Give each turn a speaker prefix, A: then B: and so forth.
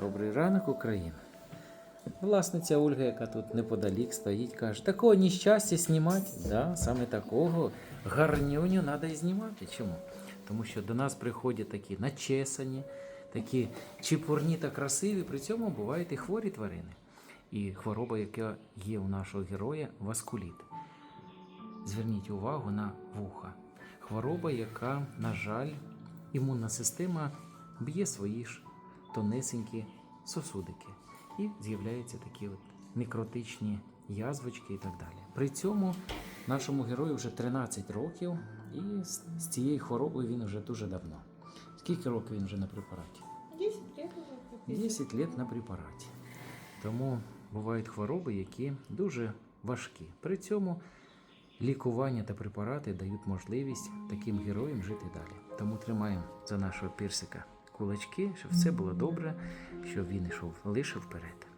A: Добрий ранок, Україна. Власниця Ольга, яка тут неподалік стоїть, каже, такого нещастя знімати. Да, саме такого гарнюню треба і знімати. Чому? Тому що до нас приходять такі начесані, такі чепурні та красиві, при цьому бувають і хворі тварини. І хвороба, яка є у нашого героя, васкуліт. Зверніть увагу на вуха. Хвороба, яка, на жаль, імунна система б'є свої ж тонесенькі сосудики. І з'являються такі от некротичні язвочки і так далі. При цьому нашому герою вже 13 років, і з цією хворобою він вже дуже давно. Скільки років він вже на препараті?
B: 10 лет уже. как
A: 10 лет на препараті. Тому бувають хвороби, які дуже важкі. При цьому лікування та препарати дають можливість таким героям жити далі. Тому тримаємо за нашого пірсика кулачки, щоб все було добре, щоб він йшов лише вперед.